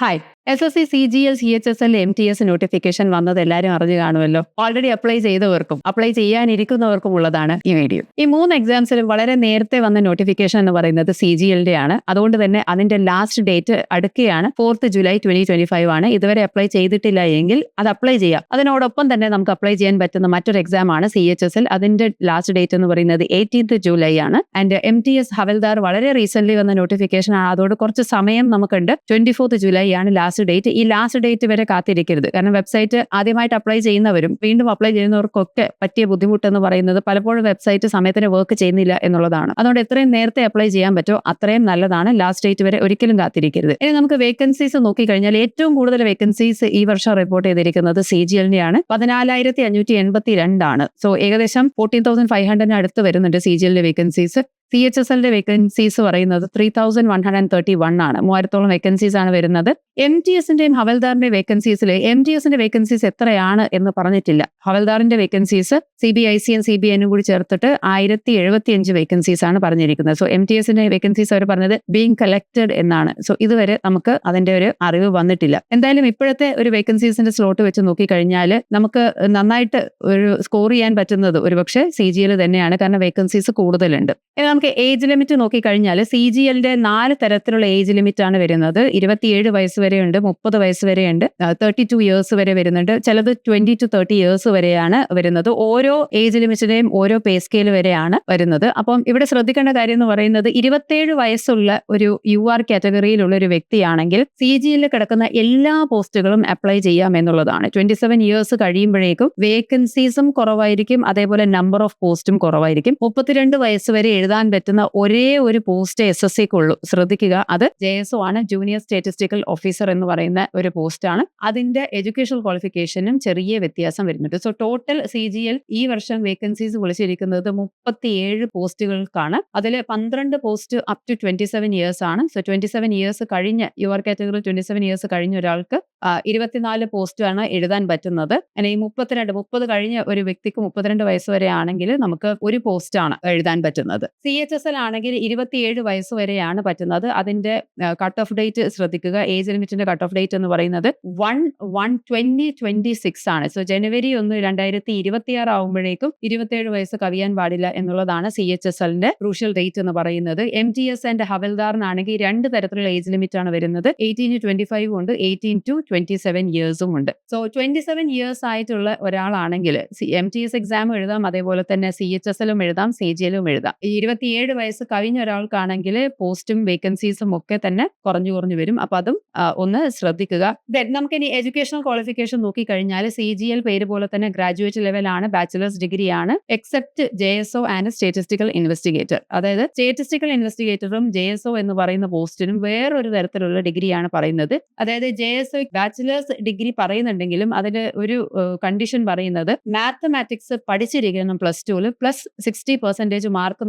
Hi S S C C G L C H S L M T S notification വന്നത് എല്ലാവരും അറിഞ്ഞു കാണുമല്ലോ. Already apply ചെയ്തവർക്കും apply ചെയ്യാനിരിക്കുന്നവർക്കും ഉള്ളതാണ് ഈ വീഡിയോ ഈ മൂന്ന് എക്സാംസിലും വളരെ നേരത്തെ വന്ന നോട്ടിഫിക്കേഷൻ എന്ന് പറയുന്നത് സി ജി എല്ലിന്റെ ആണ്. അതുകൊണ്ട് തന്നെ അതിന്റെ last date അടുക്കുകയാണ് fourth July twenty twenty five ആണ്. ഇതുവരെ അപ്ലൈ ചെയ്തിട്ടില്ല എങ്കിൽ അത് അപ്ലൈ ചെയ്യാം. അതിനോടൊപ്പം തന്നെ നമുക്ക് അപ്ലൈ ചെയ്യാൻ പറ്റുന്ന മറ്റൊരു എക്സാം ആണ് സി എച്ച് എസ് എൽ അതിന്റെ ലാസ്റ്റ് ഡേറ്റ് എന്ന് പറയുന്നത് എയ്റ്റീൻത് ജൂലൈ ആണ്. And M T S havildar വളരെ റീസെന്റ് വന്ന നോട്ടിഫിക്കേഷൻ ആണ്. അതോട് കുറച്ച് സമയം നമുക്കുണ്ട്. ട്വന്റി ഫോർത്ത് ജൂലൈ ആണ് ലാസ്റ്റ് ഡേറ്റ് ഈ ലാസ്റ്റ് ഡേറ്റ് വരെ കാത്തിരിക്കരുത്. കാരണം വെബ്സൈറ്റ് ആദ്യമായിട്ട് അപ്ലൈ ചെയ്യുന്നവരും വീണ്ടും അപ്ലൈ ചെയ്യുന്നവർക്കൊക്കെ പറ്റിയ ബുദ്ധിമുട്ട് എന്ന് പറയുന്നത് പലപ്പോഴും വെബ്സൈറ്റ് സമയത്തിന് വർക്ക് ചെയ്യുന്നില്ല എന്നുള്ളതാണ്. അതുകൊണ്ട് എത്രയും നേരത്തെ അപ്ലൈ ചെയ്യാൻ പറ്റുമോ അത്രയും നല്ലതാണ്. ലാസ്റ്റ് ഡേറ്റ് വരെ ഒരിക്കലും കാത്തിരിക്കരുത്. ഇനി നമുക്ക് വേക്കൻസീസ് നോക്കിക്കഴിഞ്ഞാൽ ഏറ്റവും കൂടുതൽ വേക്കൻസീസ് ഈ വർഷം റിപ്പോർട്ട് ചെയ്തിരിക്കുന്നത് സി ജി എല്ലിനെയാണ് പതിനാലായിരത്തി അഞ്ഞൂറ്റി എൺപത്തി രണ്ടാണ് സോ ഏകദേശം ഫോർട്ടീൻ തൗസൻഡ് ഫൈവ് ഹൺഡ്രഡിന് അടുത്ത് വരുന്നുണ്ട് സി ജി എല്ലിന്റെ വേക്കൻസീസ് സി എച്ച് എസ് എല്ലിന്റെ വേക്കൻസീസ് പറയുന്നത് three thousand one hundred thirty one ആണ്. മൂവായിരത്തോളം വേക്കൻസീസ് ആണ് വരുന്നത്. എം ടി എസിന്റെയും ഹവൽദാറിന്റെ വേക്കൻസീസിൽ എം ടി എസിന്റെ വേക്കൻസീസ് എത്രയാണ് എന്ന് പറഞ്ഞിട്ടില്ല. ഹവൽദാറിന്റെ vacancies C B I C N C B എനും കൂടി ചേർത്തിട്ട് ആയിരത്തി എഴുപത്തി അഞ്ച് വേക്കൻസീസ് ആണ് പറഞ്ഞിരിക്കുന്നത്. സോ എം ടി എസിന്റെ വേക്കൻസീസ് അവർ പറഞ്ഞത് ബീങ് കളക്റ്റഡ് എന്നാണ്. സോ ഇതുവരെ നമുക്ക് അതിന്റെ ഒരു അറിവ് വന്നിട്ടില്ല. എന്തായാലും ഇപ്പോഴത്തെ ഒരു വേക്കൻസീസിന്റെ സ്ലോട്ട് വെച്ച് നോക്കിക്കഴിഞ്ഞാൽ നമുക്ക് നന്നായിട്ട് ഒരു സ്കോർ ചെയ്യാൻ പറ്റുന്നത് ഒരുപക്ഷെ സി ജി എൽ തന്നെയാണ്. കാരണം വേക്കൻസീസ് കൂടുതലുണ്ട്. നമുക്ക് ഏജ് ലിമിറ്റ് നോക്കിക്കഴിഞ്ഞാൽ സി ജി എല്ലിന്റെ നാല് തരത്തിലുള്ള ഏജ് ലിമിറ്റ് ആണ് വരുന്നത്. ഇരുപത്തിയേഴ് വയസ്സ് വരെയുണ്ട് മുപ്പത് വയസ്സ് വരെയുണ്ട് തേർട്ടി ടു ഇയേഴ്സ് വരെ വരുന്നുണ്ട്. ചിലത് ട്വന്റി ടു തേർട്ടി ഇയേഴ്സ് വരെയാണ് വരുന്നത്. ഓരോ ഏജ് ലിമിറ്റിന്റെയും ഓരോ പേ സ്കെയിൽ വരെയാണ് വരുന്നത്. അപ്പം ഇവിടെ ശ്രദ്ധിക്കേണ്ട കാര്യം എന്ന് പറയുന്നത് ഇരുപത്തിയേഴ് വയസ്സുള്ള ഒരു യു ആർ കാറ്റഗറിയിലുള്ള ഒരു വ്യക്തിയാണെങ്കിൽ സി ജി എല്ലിൽ കിടക്കുന്ന എല്ലാ പോസ്റ്റുകളും അപ്ലൈ ചെയ്യാം എന്നുള്ളതാണ്. ട്വന്റി സെവൻ ഇയേഴ്സ് കഴിയുമ്പോഴേക്കും വേക്കൻസീസും കുറവായിരിക്കും. അതേപോലെ നമ്പർ ഓഫ് പോസ്റ്റും കുറവായിരിക്കും. മുപ്പത്തിരണ്ട് വയസ്സ് വരെ എഴുതാൻ പറ്റുന്ന ഒരേ ഒരു പോസ്റ്റ് എസ് എസ് സിക്കുള്ളൂ ശ്രദ്ധിക്കുക. അത് ജെ എസ് ഒ ആണ്. ജൂനിയർ സ്റ്റാറ്റിസ്റ്റിക്കൽ ഓഫീസർ എന്ന് പറയുന്ന ഒരു പോസ്റ്റ് ആണ്. അതിന്റെ എഡ്യൂക്കേഷൻ ക്വാളിഫിക്കേഷനും ചെറിയ വ്യത്യാസം വരുന്നുണ്ട്. So total C G L ഈ വർഷം വേക്കൻസീസ് വിളിച്ചിരിക്കുന്നത് മുപ്പത്തിയേഴ് പോസ്റ്റുകൾക്കാണ്. അതിൽ പന്ത്രണ്ട് post up to twenty seven years ആണ്. സോ ട്വന്റി സെവൻ ഇയേഴ്സ് കഴിഞ്ഞ your category twenty seven years കഴിഞ്ഞ ഒരാൾക്ക് ഇരുപത്തിനാല് പോസ്റ്റാണ് എഴുതാൻ പറ്റുന്നത്. അങ്ങനെ ഈ മുപ്പത്തിരണ്ട് മുപ്പത് കഴിഞ്ഞ ഒരു വ്യക്തിക്ക് മുപ്പത്തിരണ്ട് വയസ്സ് വരെ ആണെങ്കിൽ നമുക്ക് ഒരു പോസ്റ്റാണ് എഴുതാൻ പറ്റുന്നത്. സി എച്ച് എസ് എൽ ആണെങ്കിൽ ഇരുപത്തിയേഴ് വയസ്സ് വരെയാണ് പറ്റുന്നത് അതിന്റെ കട്ട് ഓഫ് ഡേറ്റ് ശ്രദ്ധിക്കുക. ഏജ് ലിമിറ്റിന്റെ കട്ട് ഓഫ് ഡേറ്റ് എന്ന് പറയുന്നത് one one twenty twenty six ആണ്. സോ ജനുവരി ഒന്ന് രണ്ടായിരത്തി ഇരുപത്തിയാറ് ആകുമ്പോഴേക്കും ഇരുപത്തിയേഴ് വയസ്സ് കവിയാൻ പാടില്ല എന്നുള്ളതാണ് സി എച്ച് എസ് എല്ലിന്റെ ക്രൂഷ്യൽ ഡേറ്റ് എന്ന് പറയുന്നത്. എം ടി എസ് ആൻഡ് ഹവൽദാറിനാണെങ്കിൽ രണ്ട് തരത്തിലുള്ള ഏജ് ലിമിറ്റ് ആണ് വരുന്നത്. എയ്റ്റീൻ ടു ട്വന്റി ഫൈവ് ഉണ്ട്. എയ്റ്റീൻ ടു ട്വന്റി സെവൻ ഇയേഴ്സും ഉണ്ട്. സോ ട്വന്റി സെവൻ ഇയേഴ്സ് ആയിട്ടുള്ള ഒരാളാണെങ്കിൽ എം ടി എസ് എക്സാം എഴുതാം. അതേപോലെ തന്നെ സി എച്ച് എസ് എല്ലും എഴുതാം. സി ജി എല്ലും എഴുതാം. ഈ ഇരുപത്തിയേഴ് വയസ്സ് കഴിഞ്ഞ ഒരാൾക്കാണെങ്കിൽ പോസ്റ്റും വേക്കൻസീസും ഒക്കെ തന്നെ കുറഞ്ഞു കുറഞ്ഞു വരും. അപ്പൊ അതും ഒന്ന് ശ്രദ്ധിക്കുക. ദെൻ നമുക്ക് ഇനി എഡ്യൂക്കേഷണൽ ക്വാളിഫിക്കേഷൻ നോക്കിക്കഴിഞ്ഞാൽ സി ജി എൽ പേര് പോലെ തന്നെ ഗ്രാജുവേറ്റ് ലെവലാണ് ബാച്ചിലേഴ്സ് ഡിഗ്രിയാണ് except J S O and statistical investigator. അതായത് സ്റ്റേറ്റിസ്റ്റിക്കൽ ഇൻവെസ്റ്റിഗേറ്ററും ജെ എസ് ഒ എന്ന് പറയുന്ന പോസ്റ്റിനും വേറൊരു തരത്തിലുള്ള ഡിഗ്രിയാണ് പറയുന്നത്. അതായത് J S O bachelors degree പറയുന്നുണ്ടെങ്കിലും അതിന് ഒരു കണ്ടീഷൻ പറയുന്നത് മാത്തമാറ്റിക്സ് പഠിച്ചിരിക്കണം പ്ലസ് ടുവിൽ പ്ലസ് സിക്സ്റ്റി പെർസെന്റേജ് മാർക്ക്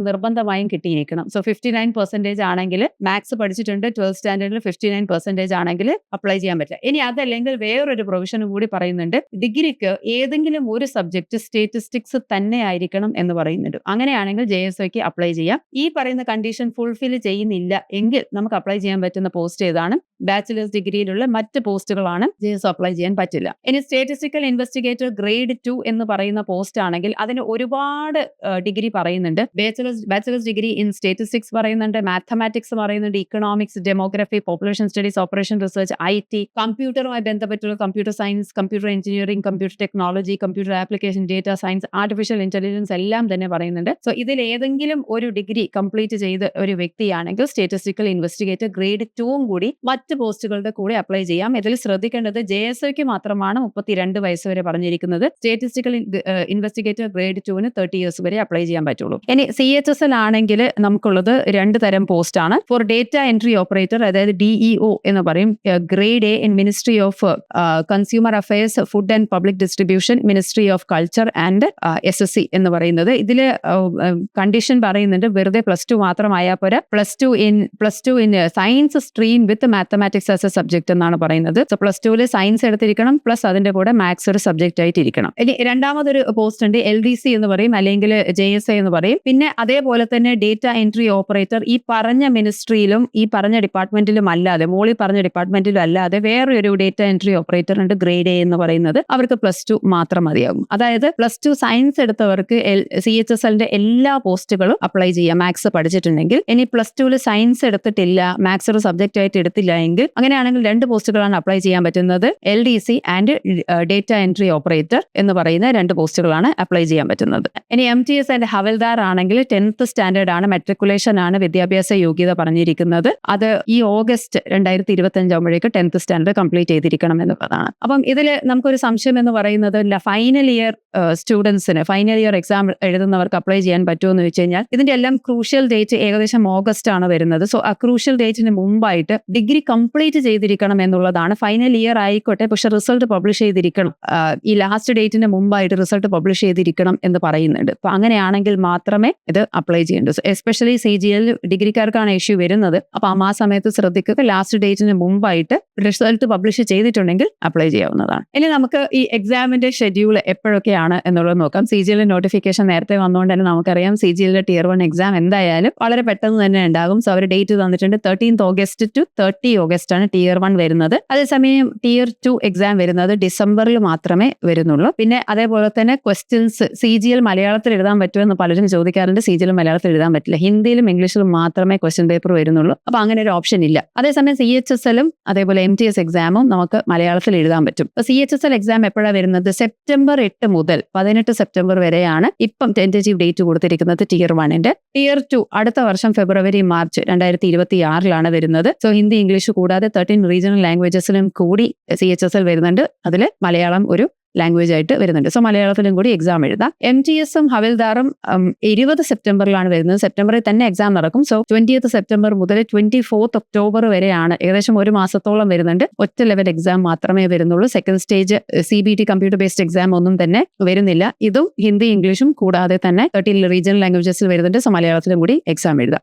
നിർബന്ധമായും കിട്ടിയിരിക്കണം. സോ ഫിഫ്റ്റി നയൻ പെർസെന്റേജ് ആണെങ്കിൽ മാത്സ് പഠിച്ചിട്ടുണ്ട് ട്വൽത്ത് സ്റ്റാൻഡേർഡിൽ ഫിഫ്റ്റി നയൻ പെർസെന്റേജ് ആണെങ്കിൽ അപ്ലൈ ചെയ്യാൻ പറ്റില്ല. ഇനി അതല്ലെങ്കിൽ വേറൊരു പ്രൊവിഷനും കൂടി പറയുന്നുണ്ട്. ഡിഗ്രിക്ക് ഏതെങ്കിലും ഒരു സബ്ജക്ട് സ്റ്റേറ്റിസ്റ്റിക്സ് തന്നെ ആയിരിക്കണം എന്ന് പറയുന്നുണ്ട്. അങ്ങനെയാണെങ്കിൽ ജെ എസ് ഒക്ക് അപ്ലൈ ചെയ്യാം. ഈ പറയുന്ന കണ്ടീഷൻ ഫുൾഫിൽ ചെയ്യുന്നില്ല എങ്കിൽ നമുക്ക് അപ്ലൈ ചെയ്യാൻ പറ്റുന്ന പോസ്റ്റ് ഏതാണ്? ബാച്ചിലേഴ്സ് ഡിഗ്രിയിലുള്ള മറ്റ് പോസ്റ്റുകളാണ് ജെ എസ് അപ്ലൈ ചെയ്യാൻ പറ്റില്ല. ഇനി സ്റ്റേറ്റിസ്റ്റിക്കൽ ഇൻവെസ്റ്റിഗേറ്റർ ഗ്രേഡ് ടു എന്ന് പറയുന്ന പോസ്റ്റ് ആണെങ്കിൽ അതിന് ഒരുപാട് ഡിഗ്രി പറയുന്നുണ്ട്. Bachelors bachelors degree in statistics പറയുന്നുണ്ട് മാത്തമാറ്റിക്സ് പറയുന്നുണ്ട് economics demography population studies operation research I T കമ്പ്യൂട്ടറുമായി ബന്ധപ്പെട്ടുള്ള computer science computer engineering computer technology computer application data science artificial intelligence എല്ലാം തന്നെ പറയുന്നുണ്ട്. സോ ഇതിൽ ഏതെങ്കിലും ഒരു ഡിഗ്രി കംപ്ലീറ്റ് ചെയ്ത ഒരു വ്യക്തിയാണെങ്കിൽ സ്റ്റേറ്റിസ്റ്റിക്കൽ ഇൻവെസ്റ്റിഗേറ്റർ ഗ്രേഡ് ടൂവും കൂടി മറ്റ് പോസ്റ്റുകളുടെ കൂടെ അപ്ലൈ ചെയ്യാം. ഇതിൽ ശ്രദ്ധിക്കേണ്ടത് ജെ എസ് ഒക്ക് മാത്രമാണ് മുപ്പത്തിരണ്ട് വയസ്സ് വരെ പറഞ്ഞിരിക്കുന്നത്. സ്റ്റേറ്റിസ്റ്റിക്കൽ ഇൻവെസ്റ്റിഗേറ്റർ ഗ്രേഡ് ടുവിന് തേർട്ടി ഇയേഴ്സ് വരെ അപ്ലൈ ചെയ്യാൻ പറ്റുള്ളൂ. ഇനി സി എച്ച് എസ് എൽ ആണെങ്കിൽ നമുക്കുള്ളത് രണ്ട് തരം പോസ്റ്റ് ആണ്. ഫോർ ഡേറ്റ എൻട്രി ഓപ്പറേറ്റർ അതായത് ഡിഇഒ എന്ന് പറയും grade A in ministry of consumer affairs food and public distribution ministry of culture and S S C എന്ന് പറയുന്നത്. ഇതിൽ കണ്ടീഷൻ പറയുന്നുണ്ട് വെറുതെ പ്ലസ് ടു മാത്രമായാൽ പോരാ. Plus two in plus two in science stream with mathematics as a subject എന്നാണ് പറയുന്നത്. So plus ടുവിൽ സയൻസ് എടുത്തിരിക്കണം പ്ലസ് അതിന്റെ കൂടെ മാത്സ് ഒരു സബ്ജക്റ്റ് ആയിട്ട് ഇരിക്കണം ഇനി രണ്ടാമതൊരു പോസ്റ്റ് ഉണ്ട് എൽ ഡി സി എന്ന് പറയും അല്ലെങ്കിൽ ജെ എസ് എ എന്ന് പറയും. പിന്നെ അതേപോലെ ഡേറ്റ എൻട്രി ഓപ്പറേറ്റർ ഈ പറഞ്ഞ മിനിസ്ട്രിയിലും ഈ പറഞ്ഞ ഡിപ്പാർട്ട്മെന്റിലും അല്ലാതെ മോളി പറഞ്ഞ ഡിപ്പാർട്ട്മെന്റിലും അല്ലാതെ വേറെ ഒരു ഡേറ്റ എൻട്രി ഓപ്പറേറ്റർ ഉണ്ട് ഗ്രേഡ് എ എന്ന് പറയുന്നത്. അവർക്ക് പ്ലസ് ടു മാത്രം മതിയാകും. അതായത് പ്ലസ് ടു സയൻസ് എടുത്തവർക്ക് സി എച്ച് എസ് എല്ലിന്റെ എല്ലാ പോസ്റ്റുകളും അപ്ലൈ ചെയ്യാം. മാത്സ് പഠിച്ചിട്ടുണ്ടെങ്കിൽ. ഇനി പ്ലസ് ടുവിൽ സയൻസ് എടുത്തിട്ടില്ല മാത്സ് ഒരു സബ്ജക്റ്റ് ആയിട്ട് എടുത്തില്ല എങ്കിൽ അങ്ങനെയാണെങ്കിൽ രണ്ട് പോസ്റ്റുകളാണ് അപ്ലൈ ചെയ്യാൻ പറ്റുന്നത്. L D C and data entry operator എന്ന് പറയുന്ന രണ്ട് പോസ്റ്റുകളാണ് അപ്ലൈ ചെയ്യാൻ പറ്റുന്നത്. ഇനി M T S and havaldar ആണെങ്കിൽ ടെൻത്ത് സ്റ്റാൻഡേർഡ് ആണ് മെട്രിക്കുലേഷൻ ആണ് വിദ്യാഭ്യാസ യോഗ്യത പറഞ്ഞിരിക്കുന്നത്. അത് ഈ ഓഗസ്റ്റ് രണ്ടായിരത്തി ഇരുപത്തി അഞ്ചാകുമ്പോഴേക്ക് ടെൻത്ത് സ്റ്റാൻഡേർഡ് കംപ്ലീറ്റ് ചെയ്തിരിക്കണം എന്നുള്ളതാണ്. അപ്പം ഇതിൽ നമുക്കൊരു സംശയം എന്ന് പറയുന്നത് ഫൈനൽ ഇയർ സ്റ്റുഡൻസിന് ഫൈനൽ ഇയർ എക്സാം എഴുതുന്നവർക്ക് അപ്ലൈ ചെയ്യാൻ പറ്റുമോ എന്ന് വെച്ച് കഴിഞ്ഞാൽ ഇതിന്റെ എല്ലാം ക്രൂഷ്യൽ ഡേറ്റ് ഏകദേശം ഓഗസ്റ്റ് ആണ് വരുന്നത്. സോ ആ ക്രൂഷ്യൽ ഡേറ്റിന് മുമ്പായിട്ട് ഡിഗ്രി കംപ്ലീറ്റ് ചെയ്തിരിക്കണം എന്നുള്ളതാണ്. ഫൈനൽ ഇയർ ആയിക്കോട്ടെ പക്ഷെ റിസൾട്ട് പബ്ലിഷ് ചെയ്തിരിക്കണം. ഈ ലാസ്റ്റ് ഡേറ്റിന് മുമ്പായിട്ട് റിസൾട്ട് പബ്ലിഷ് ചെയ്തിരിക്കണം എന്ന് പറയുന്നുണ്ട്. അപ്പൊ അങ്ങനെയാണെങ്കിൽ മാത്രമേ ഇത് അപ്ലൈ ചെയ്യേണ്ടൂ എസ്പെഷ്യലി സി ജി എൽ ഡിഗ്രിക്കാർക്കാണ് ഇഷ്യൂ വരുന്നത്. അപ്പൊ ആ സമയത്ത് ശ്രദ്ധിക്കുക. ലാസ്റ്റ് ഡേറ്റിന് മുമ്പായിട്ട് റിസൾട്ട് പബ്ലിഷ് ചെയ്തിട്ടുണ്ടെങ്കിൽ അപ്ലൈ ചെയ്യാവുന്നതാണ്. ഇനി നമുക്ക് ഈ എക്സാമിന്റെ ഷെഡ്യൂൾ എപ്പോഴൊക്കെയാണ് എന്നുള്ളത് നോക്കാം. സി ജി എൽ നോട്ടിഫിക്കേഷൻ നേരത്തെ വന്നുകൊണ്ട് തന്നെ നമുക്കറിയാം. സി ജി എല്ലിന്റെ ടിയർ വൺ എക്സാം എന്തായാലും വളരെ പെട്ടെന്ന് തന്നെ ഉണ്ടാകും. സോ അവർ ഡേറ്റ് തന്നിട്ടുണ്ട് thirteenth August to thirty August ആണ് ടിയർ വൺ വരുന്നത്. അതേസമയം ടിയർ ടു എക്സാം വരുന്നത് ഡിസംബറിൽ മാത്രമേ വരുന്നുള്ളൂ. പിന്നെ അതേപോലെ തന്നെ ക്വസ്റ്റ്യൻസ് സി ജി എൽ മലയാളത്തിൽ എഴുതാൻ പറ്റുമെന്ന് പലരും ചോദിക്കാറുണ്ട്. സി ജി എൽ മലയാളത്തിൽ എഴുതാൻ പറ്റില്ല. ഹിന്ദിയിലും ഇംഗ്ലീഷിലും മാത്രമേ ക്വസ്റ്റ്യൻ പേപ്പർ വരുന്നുള്ളൂ. അപ്പൊ അങ്ങനെ ഒരു ഓപ്ഷൻ ഇല്ല. അതേസമയം സി എച്ച് എസ് എല്ലും അതേപോലെ എം ടി എസ് എക്സാമും നമുക്ക് മലയാളത്തിൽ എഴുതാൻ പറ്റും. C H S L exam എപ്പോഴാണ് വരുന്നത്? സെപ്റ്റംബർ എട്ട് മുതൽ പതിനെട്ട് സെപ്റ്റംബർ വരെയാണ് ഇപ്പം ടെന്റേറ്റീവ് ഡേറ്റ് കൊടുത്തിരിക്കുന്നത് ടിയർ വണ്ണിന്റെ ടിയർ ടു അടുത്ത വർഷം ഫെബ്രുവരി മാർച്ച് രണ്ടായിരത്തി ഇരുപത്തി ആറിലാണ് വരുന്നത്. സോ ഹിന്ദി ഇംഗ്ലീഷ് കൂടാതെ തേർട്ടീൻ റീജിയണൽ ലാംഗ്വേജസിലും കൂടി സി എച്ച് എസ് എൽ വരുന്നുണ്ട്. അതിൽ മലയാളം ഒരു ലാംഗ്വേജ് ആയിട്ട് വരുന്നുണ്ട്. സോ മലയാളത്തിലും കൂടി എക്സാം എഴുതാം. എം ടി എസും ഹവിൽദാറും ഇരുപത് സെപ്റ്റംബറിലാണ് വരുന്നത്. സെപ്റ്റംബറിൽ തന്നെ എക്സാം നടക്കും. സോ ട്വന്റിയത്ത് സെപ്റ്റംബർ മുതൽ ട്വന്റി ഫോർത്ത് ഒക്ടോബർ വരെയാണ് ഏകദേശം ഒരു മാസത്തോളം വരുന്നുണ്ട്. ഒറ്റ ലെവൽ എക്സാം മാത്രമേ വരുന്നുള്ളൂ. Second stage C B T computer based exam ഒന്നും തന്നെ വരുന്നില്ല. ഇതും ഹിന്ദി ഇംഗ്ലീഷും കൂടാതെ തന്നെ തേർട്ടീൻ റീജിയണൽ ലാംഗ്വേജസിൽ വരുന്നുണ്ട്. സോ മലയാളത്തിലും കൂടി എക്സാം എഴുതാം.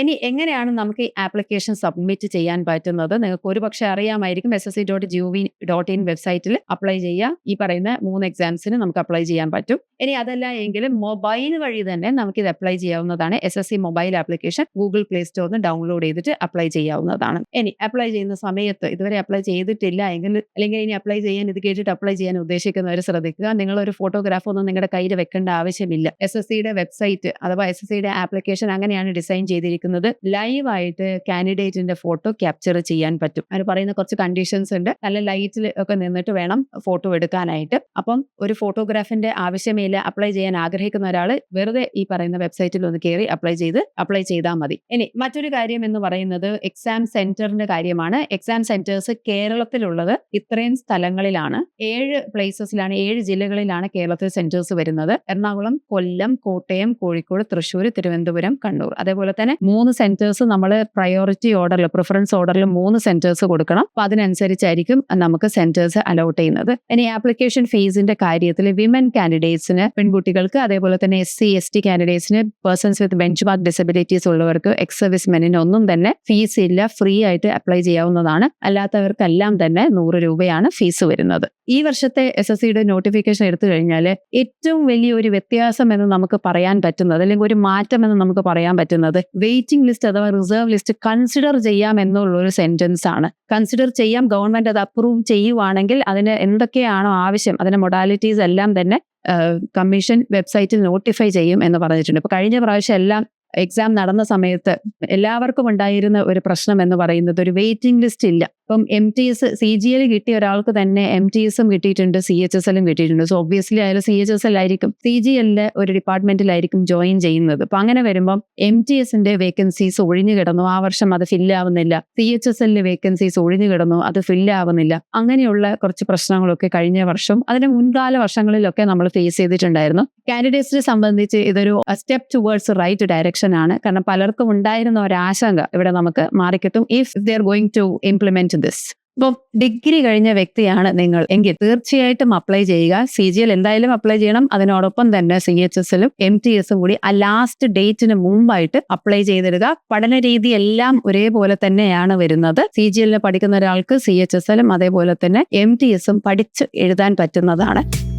ഇനി എങ്ങനെയാണ് നമുക്ക് ഈ ആപ്ലിക്കേഷൻ സബ്മിറ്റ് ചെയ്യാൻ പറ്റുന്നത്? നിങ്ങൾക്ക് ഒരു പക്ഷേ അറിയാമായിരിക്കും S S C dot G V dot in വെബ്സൈറ്റിൽ അപ്ലൈ ചെയ്യാം. ഈ പറയുന്ന മൂന്ന് എക്സാംസിന് നമുക്ക് അപ്ലൈ ചെയ്യാൻ പറ്റും. ഇനി അതല്ല എങ്കിൽ മൊബൈൽ വഴി തന്നെ നമുക്ക് ഇത് അപ്ലൈ ചെയ്യാവുന്നതാണ്. S S C mobile application Google play സ്റ്റോറിൽ നിന്ന് ഡൗൺലോഡ് ചെയ്തിട്ട് അപ്ലൈ ചെയ്യാവുന്നതാണ്. ഇനി അപ്ലൈ ചെയ്യുന്ന സമയത്ത് ഇതുവരെ അപ്ലൈ ചെയ്തിട്ടില്ല എങ്കിൽ അല്ലെങ്കിൽ ഇനി അപ്ലൈ ചെയ്യാൻ ഇത് കേട്ടിട്ട് അപ്ലൈ ചെയ്യാൻ ഉദ്ദേശിക്കുന്നവർ ശ്രദ്ധിക്കുക. നിങ്ങൾ ഒരു ഫോട്ടോഗ്രാഫ് ഒന്നും നിങ്ങളുടെ കയ്യിൽ വെക്കേണ്ട ആവശ്യമില്ല. എസ് എസ് സിയുടെ വെബ്സൈറ്റ് അഥവാ എസ് എസ് സിയുടെ ആപ്ലിക്കേഷൻ അങ്ങനെയാണ് ഡിസൈൻ ചെയ്തിരിക്കുന്നത്. ലൈവായിട്ട് കാൻഡിഡേറ്റിന്റെ ഫോട്ടോ ക്യാപ്ചർ ചെയ്യാൻ പറ്റും. അതിന് പറയുന്ന കുറച്ച് കണ്ടീഷൻസ് ഉണ്ട്. നല്ല ലൈറ്റിൽ ഒക്കെ നിന്നിട്ട് വേണം ഫോട്ടോ എടുക്കാനായിട്ട്. അപ്പം ഒരു ഫോട്ടോഗ്രാഫിന്റെ ആവശ്യമില്ല അപ്ലൈ ചെയ്യാൻ ആഗ്രഹിക്കുന്ന ഒരാൾ വെറുതെ ഈ പറയുന്ന വെബ്സൈറ്റിൽ ഒന്ന് കയറി അപ്ലൈ ചെയ്ത് അപ്ലൈ ചെയ്താൽ മതി. ഇനി മറ്റൊരു കാര്യം എന്ന് പറയുന്നത് എക്സാം സെന്ററിന്റെ കാര്യമാണ്. എക്സാം സെന്റേഴ്സ് കേരളത്തിലുള്ളത് ഇത്രയും സ്ഥലങ്ങളിലാണ്. ഏഴ് പ്ലേസസിലാണ് ഏഴ് ജില്ലകളിലാണ് കേരളത്തിൽ സെന്റേഴ്സ് വരുന്നത്. എറണാകുളം കൊല്ലം കോട്ടയം കോഴിക്കോട് തൃശ്ശൂർ തിരുവനന്തപുരം കണ്ണൂർ. അതേപോലെ തന്നെ മൂന്ന് സെന്റേഴ്സ് നമ്മൾ പ്രയോറിറ്റി ഓർഡറിൽ പ്രിഫറൻസ് ഓർഡറിൽ മൂന്ന് സെന്റേഴ്സ് കൊടുക്കണം. അപ്പൊ അതിനനുസരിച്ചായിരിക്കും നമുക്ക് സെന്റേഴ്സ് അലോട്ട് ചെയ്യുന്നത്. ഇനി ആപ്ലിക്കേഷൻ ഫീസിന്റെ കാര്യത്തിൽ വിമൻ കാൻഡിഡേറ്റ്സിന് പെൺകുട്ടികൾക്ക് അതേപോലെ തന്നെ S C S T കാൻഡിഡേറ്റ്സിന് persons with bench mark disabilities ഉള്ളവർക്ക് എക്സ് സർവീസ് മെനിന് ഒന്നും തന്നെ ഫീസ് ഇല്ല. ഫ്രീ ആയിട്ട് അപ്ലൈ ചെയ്യാവുന്നതാണ്. അല്ലാത്തവർക്കെല്ലാം തന്നെ നൂറ് രൂപയാണ് ഫീസ് വരുന്നത്. ഈ വർഷത്തെ എസ് എസ് സിയുടെ നോട്ടിഫിക്കേഷൻ എടുത്തു കഴിഞ്ഞാൽ ഏറ്റവും വലിയ ഒരു വ്യത്യാസം എന്ന് നമുക്ക് പറയാൻ പറ്റുന്നത് അല്ലെങ്കിൽ ഒരു മാറ്റം എന്ന് നമുക്ക് പറയാൻ പറ്റുന്നത് വെയിറ്റിംഗ് ലിസ്റ്റ് അഥവാ റിസർവ് ലിസ്റ്റ് കൺസിഡർ ചെയ്യാം എന്നുള്ള ഒരു സെന്റൻസ് ആണ്. കൺസിഡർ ചെയ്യാം ഗവൺമെന്റ് അത് അപ്രൂവ് ചെയ്യുവാണെങ്കിൽ അതിന് എന്തൊക്കെയാണോ ആവശ്യം അതിന്റെ മൊഡാലിറ്റീസ് എല്ലാം തന്നെ കമ്മീഷൻ വെബ്സൈറ്റിൽ നോട്ടിഫൈ ചെയ്യും എന്ന് പറഞ്ഞിട്ടുണ്ട്. ഇപ്പൊ കഴിഞ്ഞ പ്രാവശ്യം എല്ലാം എക്സാം നടന്ന സമയത്ത് എല്ലാവർക്കും ഉണ്ടായിരുന്ന ഒരു പ്രശ്നം എന്ന് പറയുന്നത് ഒരു വെയിറ്റിംഗ് ലിസ്റ്റ് ഇല്ല. ഇപ്പം M T S C G L കിട്ടിയ ഒരാൾക്ക് തന്നെ എം ടി എസും കിട്ടിയിട്ടുണ്ട് സി എച്ച് എസ് എല്ലും കിട്ടിയിട്ടുണ്ട്. സോ ഒബ്വിയസ്ലി അയാൾ സി എച്ച് എസ് എൽ ആയിരിക്കും സി ജി എല്ലിലെ ഒരു ഡിപ്പാർട്ട്മെന്റിലായിരിക്കും ജോയിൻ ചെയ്യുന്നത്. അപ്പൊ അങ്ങനെ വരുമ്പം എം ടി എസിന്റെ വേക്കൻസീസ് ഒഴിഞ്ഞു കിടന്നു. ആ വർഷം അത് ഫില്ല് ആവുന്നില്ല. സി എച്ച് എസ് എല്ലിലെ വേക്കൻസീസ് ഒഴിഞ്ഞു കിടന്നു. അത് ഫില്ല് ആവുന്നില്ല. അങ്ങനെയുള്ള കുറച്ച് പ്രശ്നങ്ങളൊക്കെ കഴിഞ്ഞ വർഷം അതിന് മുൻകാല വർഷങ്ങളിലൊക്കെ നമ്മൾ ഫേസ് ചെയ്തിട്ടുണ്ടായിരുന്നു. കാൻഡിഡേറ്റ്സിനെ സംബന്ധിച്ച് ഇതൊരു സ്റ്റെപ്പ് ടുവേർഡ്സ് റൈറ്റ് ഡയറക്ഷൻ ആണ്. കാരണം പലർക്കും ഉണ്ടായിരുന്ന ഒരു ആശങ്ക ഇവിടെ നമുക്ക് മാറിക്കിട്ടും if they're going to implement this ഇപ്പം ഡിഗ്രി കഴിഞ്ഞ വ്യക്തിയാണ് നിങ്ങൾ. എങ്കിൽ തീർച്ചയായിട്ടും അപ്ലൈ ചെയ്യുക. സി ജി എൽ എന്തായാലും അപ്ലൈ ചെയ്യണം. അതിനോടൊപ്പം തന്നെ സി എച്ച് എസിലും എം ടി എസും കൂടി ആ ലാസ്റ്റ് ഡേറ്റിന് മുമ്പായിട്ട് അപ്ലൈ ചെയ്തിടുക. പഠന രീതി എല്ലാം ഒരേപോലെ തന്നെയാണ് വരുന്നത്. സി ജി എല്ലിന് പഠിക്കുന്ന ഒരാൾക്ക് സി എച്ച് എസ് എല്ലും അതേപോലെ തന്നെ എം ടി എസും പഠിച്ച് എഴുതാൻ പറ്റുന്നതാണ്.